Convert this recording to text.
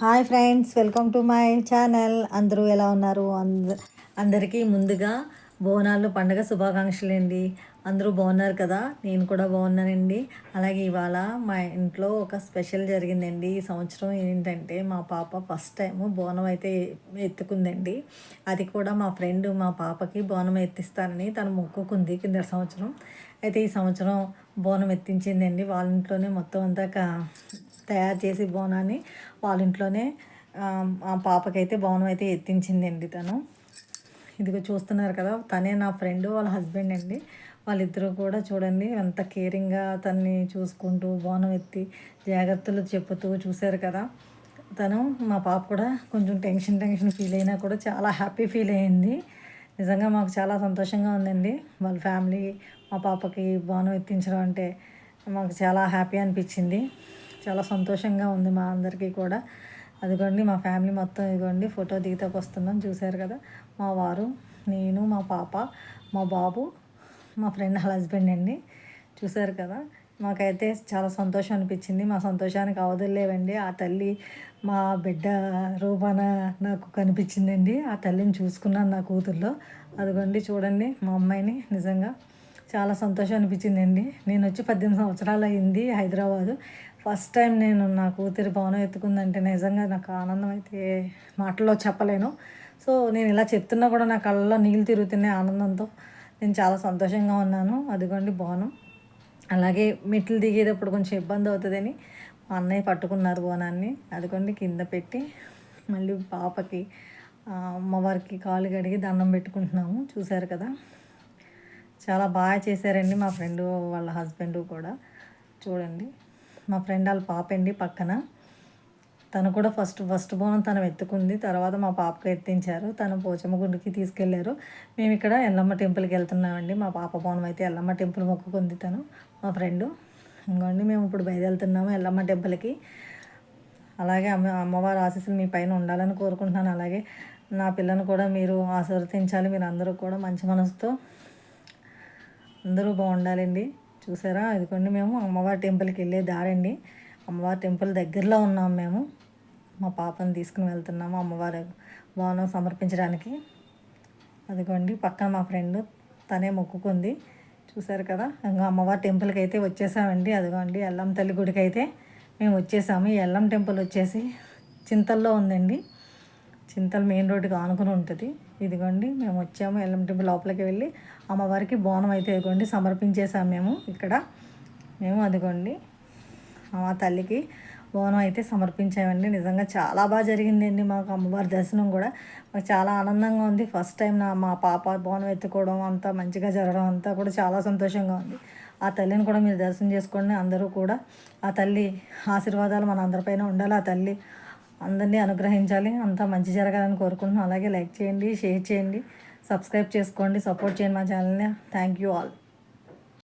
Hi friends welcome to my channel. అందరూ ఎలా ఉన్నారు? అంద అందరికీ ముందుగా బోనాలు పండగ శుభాకాంక్షలు అండి. అందరూ బాగున్నారు కదా? నేను కూడా బాగున్నానండి. అలాగే ఇవాళ మా ఇంట్లో ఒక స్పెషల్ జరిగిందండి. ఈ సంవత్సరం ఏంటంటే మా పాప ఫస్ట్ టైం బోనం అయితే ఎత్తుకుందండి. అది కూడా మా ఫ్రెండ్ మా పాపకి బోనం ఎత్తిస్తానని తను మొక్కుకుంది కింద సంవత్సరం. అయితే ఈ సంవత్సరం బోనం ఎత్తించిందండి. వాళ్ళ ఇంట్లోనే మొత్తం అంతా తయారు చేసి బోనాన్ని వాళ్ళ ఇంట్లోనే ఆ పాపకైతే బోనం అయితే ఎత్తించిందండి తను. ఇదిగో చూస్తున్నారు కదా తనే నా ఫ్రెండ్ వాళ్ళ హస్బెండ్ అండి. వాళ్ళిద్దరూ కూడా చూడండి ఎంత కేరింగ్గా తన్ని చూసుకుంటూ బోనం ఎత్తి జాగ్రత్తలు చెప్పుతూ చూశారు కదా. తను మా పాప కూడా కొంచెం టెన్షన్ టెన్షన్ ఫీల్ అయినా కూడా చాలా హ్యాపీ ఫీల్ అయింది నిజంగా మాకు చాలా సంతోషంగా ఉందండి. వాళ్ళ ఫ్యామిలీ మా పాపకి బోనం ఎత్తించడం అంటే మాకు చాలా హ్యాపీ అనిపించింది. చాలా సంతోషంగా ఉంది మా అందరికీ కూడా. అదిగోండి మా ఫ్యామిలీ మొత్తం ఇదిగోండి ఫోటో దిగుతాకు వస్తున్నాం. చూశారు కదా మా వారు నేను మా పాప మా బాబు మా ఫ్రెండ్ హస్బెండ్ అండి. చూశారు కదా మాకైతే చాలా సంతోషం అనిపించింది. మా సంతోషానికి అవధులేవండి ఆ తల్లి మా బిడ్డ రూపాన నాకు కనిపించిందండి. ఆ తల్లిని చూసుకున్నాను నా కూతుర్లో. అదిగోండి చూడండి మా అమ్మాయిని నిజంగా. చాలా సంతోషం అనిపించిందండి. నేను వచ్చి పద్దెనిమిది సంవత్సరాలు అయింది హైదరాబాదు. ఫస్ట్ టైం నేను నా కూతురి భవనం ఎత్తుకుందంటే నిజంగా నాకు ఆనందం అయితే మాటల్లో చెప్పలేను. సో నేను ఇలా చెప్తున్నా కూడా నా కళ్ళలో నీళ్ళు తిరుగుతున్నాయి ఆనందంతో నేను చాలా సంతోషంగా ఉన్నాను. అదిగోండి బోనం అలాగే మెట్లు దిగేటప్పుడు కొంచెం ఇబ్బంది అవుతుందని మా అన్నయ్య పట్టుకున్నారు బోనాన్ని అదిగోండి కింద పెట్టి మళ్ళీ పాపకి అమ్మవారికి కాలు కడిగి దండం పెట్టుకుంటున్నాము. చూశారు కదా? చాలా బాగా చేశారండి మా ఫ్రెండ్ వాళ్ళ హస్బెండ్ కూడా. చూడండి మా ఫ్రెండ్ వాళ్ళ పాప అండి పక్కన. తను కూడా ఫస్ట్ ఫస్ట్ బోనం తను ఎత్తుకుంది తర్వాత మా పాపకు ఎత్తించారు. తను పోచమ్మ గుడికి తీసుకెళ్ళారు. మేము ఇక్కడ ఎల్లమ్మ టెంపుల్కి వెళ్తున్నామండి. మా పాప బోనం అయితే ఎల్లమ్మ టెంపుల్ మొక్కుకుంది తను మా ఫ్రెండ్. ఇంకోండి మేము ఇప్పుడు బయలుదేరుతున్నాము ఎల్లమ్మ టెంపుల్కి. అలాగే అమ్మ అమ్మవారి ఆశీస్సులు మీ పైన ఉండాలని కోరుకుంటున్నాను. అలాగే నా పిల్లను కూడా మీరు ఆశీర్వదించాలి. మీరు అందరూ కూడా మంచి మనసుతో అందరూ బాగుండాలండి. చూసారా? ఇదిగోండి మేము అమ్మవారి టెంపుల్కి వెళ్ళే దారండి. అమ్మవారి టెంపుల్ దగ్గరలో ఉన్నాం మేము. మా పాపను తీసుకుని వెళ్తున్నాము అమ్మవారి వాహనం సమర్పించడానికి. అదిగోండి పక్కన మా ఫ్రెండ్ తనే మొక్కుకుంది. చూసారు కదా? ఇంకా అమ్మవారి టెంపుల్కి అయితే వచ్చేసామండి. అదిగోండి ఎల్లం తల్లి గుడికి అయితే మేము వచ్చేసాము. ఈ ఎల్లం టెంపుల్ వచ్చేసి చింతల్లో ఉందండి. చింతల్ మెయిన్ రోడ్డుకి ఆనుకుని ఉంటుంది. ఇదిగోండి మేము వచ్చాము ఎల్లం టెంపుల్ లోపలికి వెళ్ళి అమ్మవారికి బోనం అయితే ఇదిగోండి సమర్పించేసాము మేము ఇక్కడ. మేము అదిగోండి మా తల్లికి బోనం అయితే సమర్పించామండి. నిజంగా చాలా బాగా జరిగిందండి మాకు అమ్మవారి దర్శనం కూడా. మాకు చాలా ఆనందంగా ఉంది. ఫస్ట్ టైం నా మా పాప బోనం ఎత్తుకోవడం అంతా మంచిగా జరగడం అంతా కూడా చాలా సంతోషంగా ఉంది. ఆ తల్లిని కూడా మీరు దర్శనం చేసుకోండి. అందరూ కూడా ఆ తల్లి ఆశీర్వాదాలు మన అందరిపైన ఉండాలి. ఆ తల్లి అందరినీ అనుగ్రహించాలి. అంతా మంచి జరగాలని కోరుకుంటున్నాం. అలాగే లైక్ చేయండి షేర్ చేయండి సబ్స్క్రైబ్ చేసుకోండి సపోర్ట్ చేయండి మా ఛానల్ని. Thank you all.